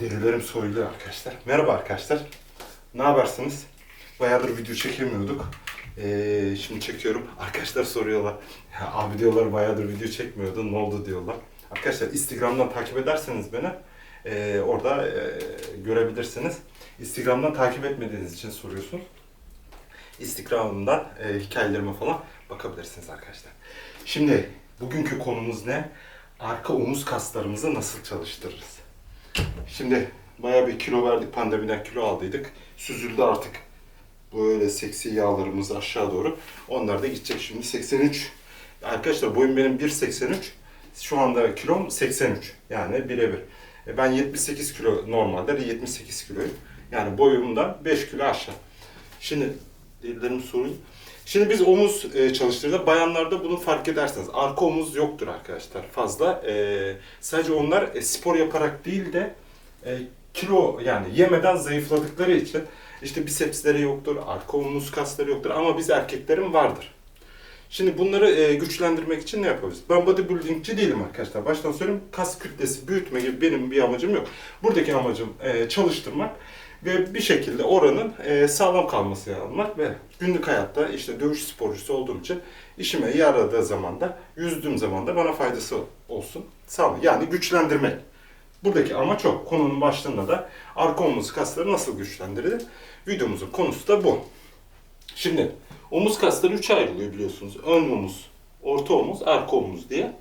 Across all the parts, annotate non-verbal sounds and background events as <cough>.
Derilerim soyuluyor arkadaşlar. Merhaba arkadaşlar. Ne habersiniz? Bayağıdır video çekemiyorduk. Ee, şimdi çekiyorum. Arkadaşlar soruyorlar. Ya abi diyorlar bayağıdır video çekmiyordun. Ne oldu diyorlar. Arkadaşlar Instagram'dan takip ederseniz beni e, orada e, görebilirsiniz. Instagram'dan takip etmediğiniz için soruyorsunuz. Instagram'dan e, hikayelerime falan bakabilirsiniz arkadaşlar. Şimdi bugünkü konumuz ne? Arka omuz kaslarımızı nasıl çalıştırırız? Şimdi bayağı bir kilo verdik pandemiden kilo aldıydık. Süzüldü artık böyle seksi yağlarımız aşağı doğru. Onlar da gidecek şimdi 83. Arkadaşlar boyum benim 1.83. Şu anda kilom 83. Yani birebir. E, Ben 78 kilo normalde de 78 kiloyum. Yani boyumda 5 kilo aşağı. Şimdi ellerim sorun. Şimdi biz omuz e, çalıştığında bayanlarda bunu fark edersiniz. Arka omuz yoktur arkadaşlar fazla. E, sadece onlar spor yaparak değil de e, kilo yani yemeden zayıfladıkları için işte bisepsleri yoktur, arka omuz kasları yoktur ama biz erkeklerin vardır. Şimdi bunları e, güçlendirmek için ne yapıyoruz? Ben bodybuildingçi değilim arkadaşlar. Baştan söyleyeyim kas kütlesi büyütme gibi benim bir amacım yok. Buradaki amacım e, çalıştırmak ve bir şekilde oranın e, sağlam kalması almak ve günlük hayatta işte dövüş sporcusu olduğum için işime yaradığı zaman da yüzdüğüm zaman da bana faydası olsun. Sağlam. Yani güçlendirmek. Buradaki amaç o. Konunun başlığında da arka omuz kasları nasıl güçlendirilir? Videomuzun konusu da bu. Şimdi omuz kasları üçe ayrılıyor biliyorsunuz. Ön omuz, orta omuz, arka omuz diye.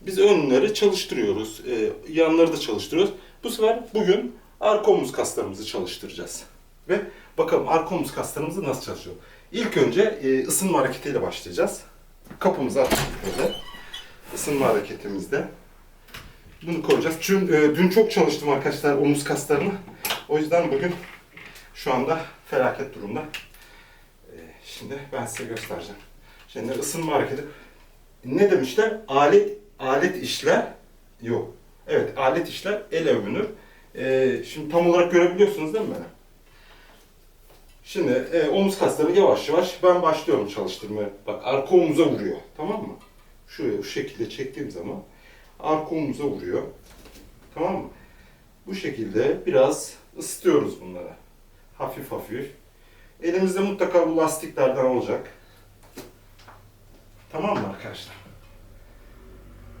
Biz önleri çalıştırıyoruz, e, yanları da çalıştırıyoruz. Bu sefer bugün arka omuz kaslarımızı çalıştıracağız. Ve bakalım arka omuz kaslarımız nasıl çalışıyor. İlk önce e, ısınma hareketiyle başlayacağız. Kapımızı açtık böyle. Isınma hareketimizde. Bunu koyacağız. Çünkü e, dün çok çalıştım arkadaşlar omuz kaslarını. O yüzden bugün şu anda felaket durumda. E, şimdi ben size göstereceğim. Şimdi ısınma hareketi. Ne demişler? Alet alet işler yok. Evet alet işler el övünür. E, şimdi tam olarak görebiliyorsunuz değil mi beni? Şimdi e, omuz kasları yavaş yavaş ben başlıyorum çalıştırmaya. Bak arka omuza vuruyor. Tamam mı? Şuraya bu şekilde çektiğim zaman arka vuruyor. Tamam mı? Bu şekilde biraz ısıtıyoruz bunları. Hafif hafif. Elimizde mutlaka bu lastiklerden olacak. Tamam mı arkadaşlar?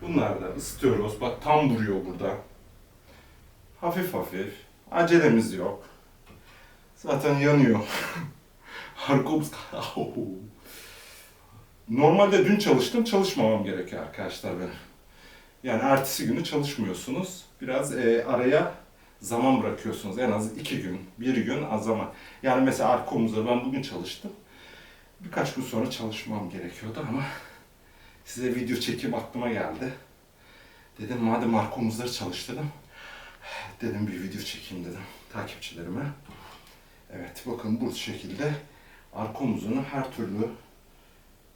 Bunları da ısıtıyoruz. Bak tam vuruyor burada. Hafif hafif. Acelemiz yok. Zaten yanıyor. <laughs> Arka omuz... <laughs> Au. Normalde dün çalıştım, çalışmamam gerekiyor arkadaşlar benim. Yani ertesi günü çalışmıyorsunuz. Biraz e, araya zaman bırakıyorsunuz. En az iki gün, bir gün az zaman. Yani mesela arka omuzda ben bugün çalıştım. Birkaç gün sonra çalışmam gerekiyordu ama size video çekim aklıma geldi. Dedim madem arka omuzları çalıştırdım, dedim bir video çekeyim dedim takipçilerime. Evet bakın bu şekilde arka omuzunu her türlü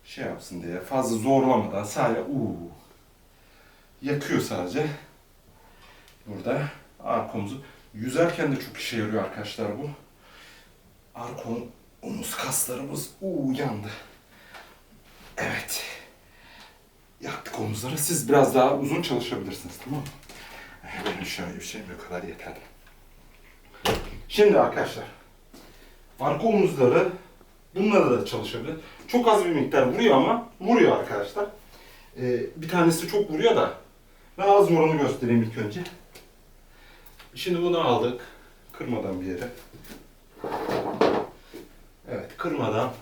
şey yapsın diye fazla zorlamadan sadece uuu yakıyor sadece. Burada arka omuzu. Yüzerken de çok işe yarıyor arkadaşlar bu. Arka omuz kaslarımız yandı. Evet. Yaktık omuzları. Siz biraz daha uzun çalışabilirsiniz tamam mı? Benim şöyle bir şeyim bu kadar yeterli. Şimdi arkadaşlar arka omuzları bunlara da çalışabilir. Çok az bir miktar vuruyor ama vuruyor arkadaşlar. Ee, bir tanesi çok vuruyor da ben az vuranı göstereyim ilk önce. Şimdi bunu aldık. Kırmadan bir yere. Evet kırmadan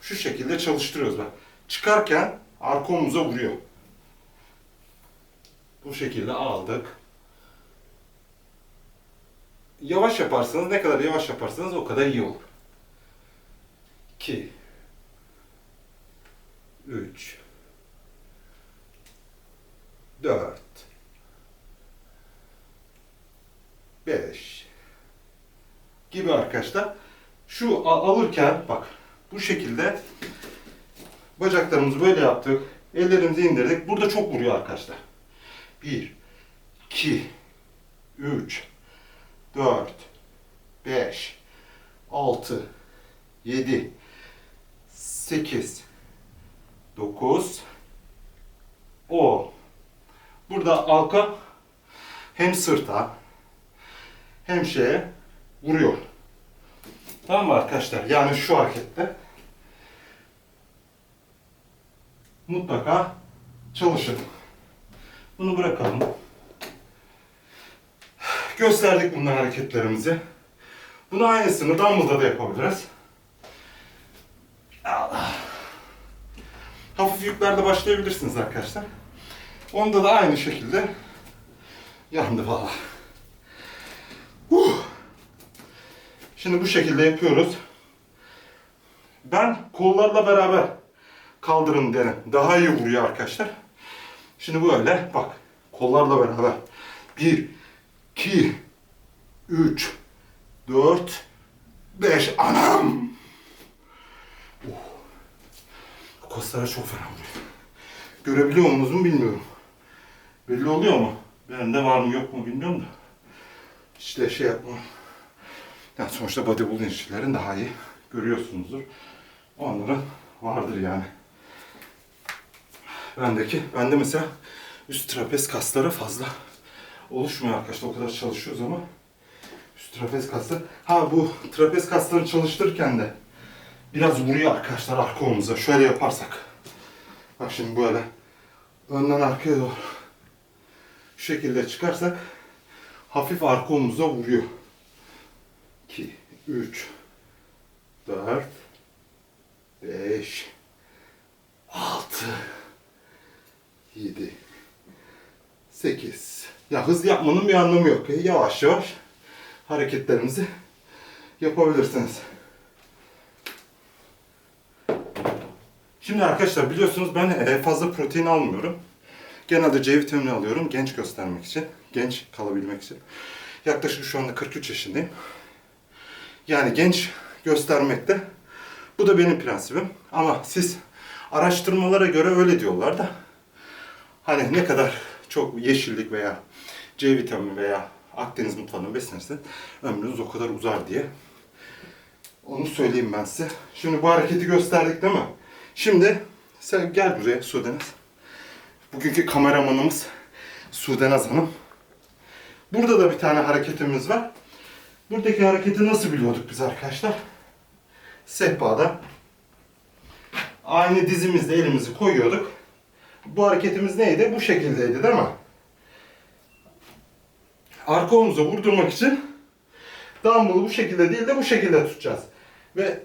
şu şekilde çalıştırıyoruz bak. Çıkarken arka omuza vuruyor. Bu şekilde aldık. Yavaş yaparsanız ne kadar yavaş yaparsanız o kadar iyi olur. 2 3 4 5 gibi arkadaşlar. Şu alırken bak bu şekilde bacaklarımızı böyle yaptık. Ellerimizi indirdik. Burada çok vuruyor arkadaşlar. 1 2 3 4 5 6 7 8 9 10 Burada alka hem sırta hem şeye vuruyor. Tamam mı arkadaşlar? Yani şu harekette mutlaka çalışın. Bunu bırakalım. Gösterdik bunlar hareketlerimizi. Bunu aynısını dumbbell'da da yapabiliriz. Hafif yüklerde başlayabilirsiniz arkadaşlar. Onda da aynı şekilde yandı valla. Şimdi bu şekilde yapıyoruz. Ben kollarla beraber kaldırın derim. Daha iyi vuruyor arkadaşlar. Şimdi böyle bak. Kollarla beraber. 1, 2, 3, 4, 5. Anam! Oh. Bu kaslara çok fena vuruyor. Görebiliyor musunuz mu bilmiyorum. Belli oluyor mu? Bende var mı yok mu bilmiyorum da. İşte şey yapma. Yani sonuçta bodybuilding işçilerin daha iyi görüyorsunuzdur. Onların vardır yani. Bendeki, bende mesela üst trapez kasları fazla oluşmuyor arkadaşlar. O kadar çalışıyoruz ama üst trapez kasları. Ha bu trapez kaslarını çalıştırırken de biraz vuruyor arkadaşlar arka omuza. Şöyle yaparsak. Bak şimdi böyle önden arkaya doğru şu şekilde çıkarsak hafif arka omuza vuruyor. 2, 3, 4, 5, 6, 7, 8. Ya hızlı yapmanın bir anlamı yok. Yavaş yavaş hareketlerimizi yapabilirsiniz. Şimdi arkadaşlar biliyorsunuz ben e, fazla protein almıyorum. Genelde C vitamini alıyorum genç göstermek için, genç kalabilmek için. Yaklaşık şu anda 43 yaşındayım. Yani genç göstermekte. Bu da benim prensibim. Ama siz araştırmalara göre öyle diyorlar da. Hani ne kadar çok yeşillik veya C vitamini veya Akdeniz mutfağından beslenirseniz ömrünüz o kadar uzar diye. Onu söyleyeyim ben size. Şimdi bu hareketi gösterdik değil mi? Şimdi sen gel buraya Sudenaz. Bugünkü kameramanımız Sudenaz Hanım. Burada da bir tane hareketimiz var. Buradaki hareketi nasıl biliyorduk biz arkadaşlar? Sehpada aynı dizimizde elimizi koyuyorduk. Bu hareketimiz neydi? Bu şekildeydi değil mi? Arka omuza vurdurmak için dumbbell'ı bu şekilde değil de bu şekilde tutacağız. Ve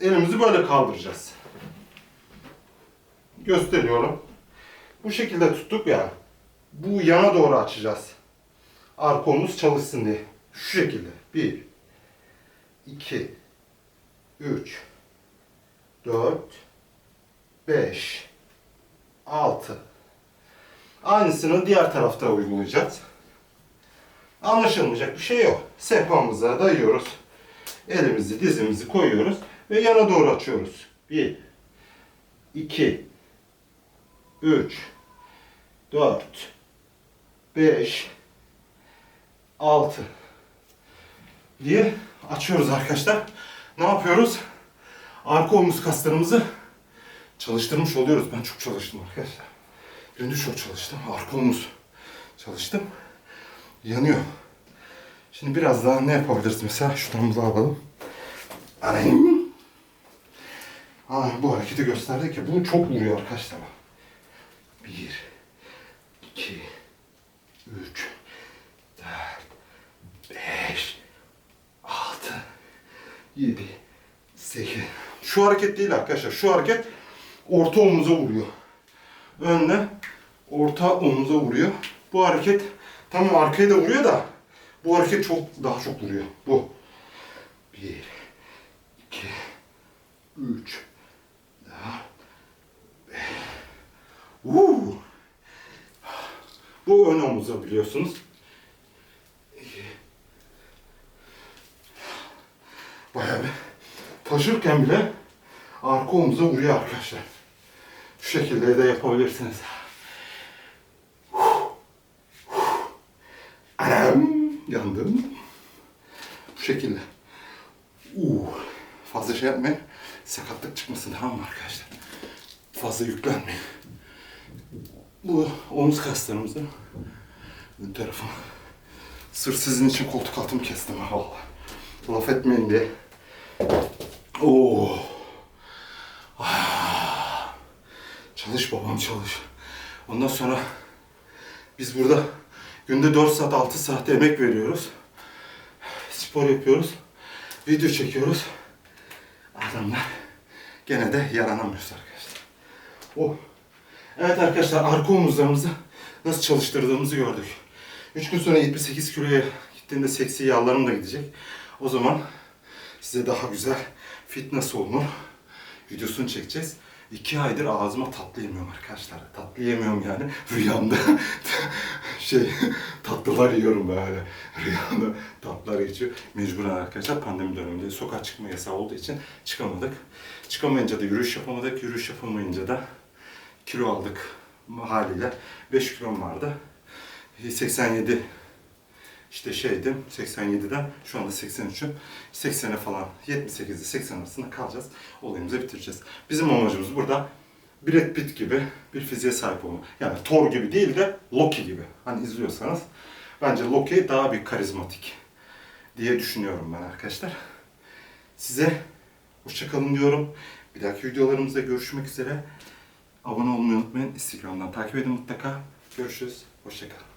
elimizi böyle kaldıracağız. Gösteriyorum. Bu şekilde tuttuk ya. Bu yana doğru açacağız. Arka omuz çalışsın diye. Şu şekilde. 1 2 3 4 5 6 Aynısını diğer tarafta uygulayacağız. Anlaşılmayacak bir şey yok. Sehpamıza dayıyoruz. Elimizi, dizimizi koyuyoruz ve yana doğru açıyoruz. 1 2 3 4 5 6 diye açıyoruz arkadaşlar. Ne yapıyoruz? Arka omuz kaslarımızı çalıştırmış oluyoruz. Ben çok çalıştım arkadaşlar. Gündüz çok çalıştım. Arka omuz çalıştım. Yanıyor. Şimdi biraz daha ne yapabiliriz mesela? Şuradan bunu alalım. Arayayım. Ha, bu hareketi gösterdi ki bu çok vuruyor arkadaşlar. Bir, iki, üç, dört, beş, altı, yedi, sekiz. Şu hareket değil arkadaşlar. Şu hareket orta omuza vuruyor. Önle orta omuza vuruyor. Bu hareket tamam arkaya da vuruyor da bu hareket çok daha çok vuruyor. Bu. Bir, iki, üç, dört, beş. Uuu. Bu ön omuza biliyorsunuz. Bayağı bir taşırken bile arka omuza vuruyor arkadaşlar. Şu şekilde de yapabilirsiniz. Anam yandım. Bu şekilde. Uuu. Fazla şey yapmayın. Sakatlık çıkmasın tamam mı arkadaşlar? Fazla yüklenmeyin. Bu omuz kaslarımızı ön tarafa Sırf sizin için koltuk altımı kestim ha valla. Laf etmeyin diye. Oo. Ah. Çalış babam çalış. Ondan sonra biz burada günde 4 saat 6 saat emek veriyoruz. Spor yapıyoruz. Video çekiyoruz. Adamlar gene de yaranamıyoruz arkadaşlar. Oh. Evet arkadaşlar arka omuzlarımızı nasıl çalıştırdığımızı gördük. 3 gün sonra 78 kiloya gittiğimde seksi yağlarım da gidecek. O zaman size daha güzel fit nasıl olunur videosunu çekeceğiz. İki aydır ağzıma tatlı yemiyorum arkadaşlar. Tatlı yemiyorum yani. Rüyamda <laughs> şey tatlılar yiyorum böyle. Rüyamda tatlılar geçiyor. Mecburen arkadaşlar pandemi döneminde sokağa çıkma yasağı olduğu için çıkamadık. Çıkamayınca da yürüyüş yapamadık. Yürüyüş yapamayınca da kilo aldık haliyle. 5 kilom vardı. 87 işte şeydim 87'den şu anda 83'üm. 80'e falan 78'de 80 arasında kalacağız. Olayımızı bitireceğiz. Bizim amacımız burada Brad Pitt gibi bir fiziğe sahip olmak. Yani Thor gibi değil de Loki gibi. Hani izliyorsanız bence Loki daha bir karizmatik diye düşünüyorum ben arkadaşlar. Size hoşçakalın diyorum. Bir dahaki videolarımızda görüşmek üzere. Abone olmayı unutmayın. Instagram'dan takip edin mutlaka. Görüşürüz. Hoşçakalın.